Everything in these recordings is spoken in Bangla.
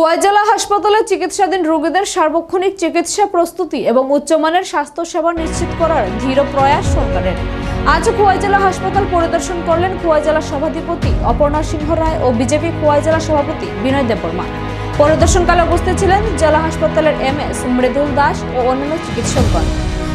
খোয়াই জেলা হাসপাতালে চিকিৎসাধীন রোগীদের সার্বক্ষণিক চিকিৎসা প্রস্তুতি এবং উচ্চমানের স্বাস্থ্যসেবা নিশ্চিত করার দৃঢ় প্রয়াস সরকারের। আজ খোয়াই জেলা হাসপাতাল পরিদর্শন করলেন খোয়াই জেলা সভাধিপতি অপর্ণা সিংহ রায় ও বিজেপি খোয়াই জেলা সভাপতি বিনয় দেববর্মা। পরিদর্শনকালে উপস্থিত ছিলেন জেলা হাসপাতালের এম এস মৃদুল দাস ও অন্যান্য চিকিৎসকগণ।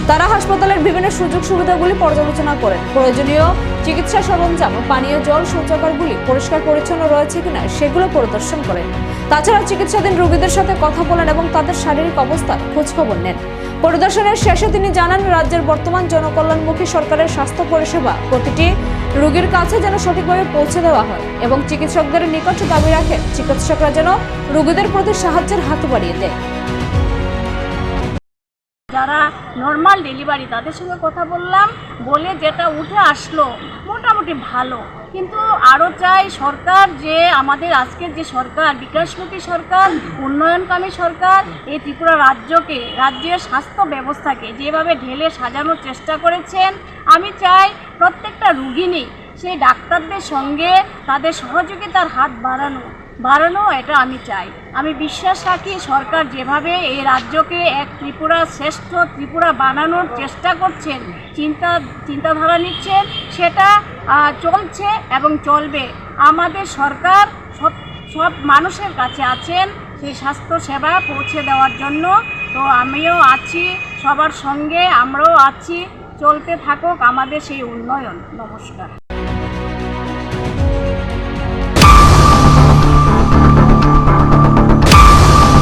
তারা হাসপাতালের বিভিন্ন সুযোগ সুবিধাগুলি পর্যালোচনা করেন। প্রয়োজনীয় চিকিৎসা সরঞ্জাম, পানীয় জল শৌচাগারগুলি পরিষ্কার পরিচ্ছন্ন রয়েছে কিনা সেগুলো পরিদর্শন করেন। তাছাড়া চিকিৎসাধীন রোগীদের সাথে কথা বলেন এবং তাদের শারীরিক অবস্থার খোঁজখবর নেন। পরিদর্শনের শেষে তিনি জানান, রাজ্যের বর্তমান জনকল্যাণমুখী সরকারের স্বাস্থ্য পরিষেবা প্রতিটি রোগীর কাছে যেন সঠিকভাবে পৌঁছে দেওয়া হয় এবং চিকিৎসকদের নিকট দাবি রাখেন চিকিৎসকরা যেন রোগীদের প্রতি সাহায্যের হাত বাড়িয়ে দেয়। যারা নর্মাল ডেলিভারি তাদের সঙ্গে কথা বললাম, বলে যেটা উঠে আসলো, মোটামুটি ভালো। কিন্তু আরও চাই সরকার যে আমাদের আজকের যে সরকার, বিকাশমুখী সরকার, উন্নয়নকামী সরকার, এই ত্রিপুরা রাজ্যকে, রাজ্যের স্বাস্থ্য ব্যবস্থাকে যেভাবে ঢেলে সাজানোর চেষ্টা করেছেন, আমি চাই প্রত্যেকটা রুগিনী সেই ডাক্তারদের সঙ্গে তাদের সহযোগিতার হাত বাড়ানো বাড়ানো, এটা আমি চাই। আমি বিশ্বাস রাখি সরকার যেভাবে এই রাজ্যকে এক ত্রিপুরা শ্রেষ্ঠ ত্রিপুরা বানানোর চেষ্টা করছেন, চিন্তা, চিন্তাধারা নিচ্ছেন, সেটা চলছে এবং চলবে। আমাদের সরকার সব সব মানুষের কাছে আছেন সেই স্বাস্থ্য সেবা পৌঁছে দেওয়ার জন্য। তো আমিও আছি সবার সঙ্গে, আমরাও আছি, চলতে থাকুক আমাদের সেই উন্নয়ন। নমস্কার।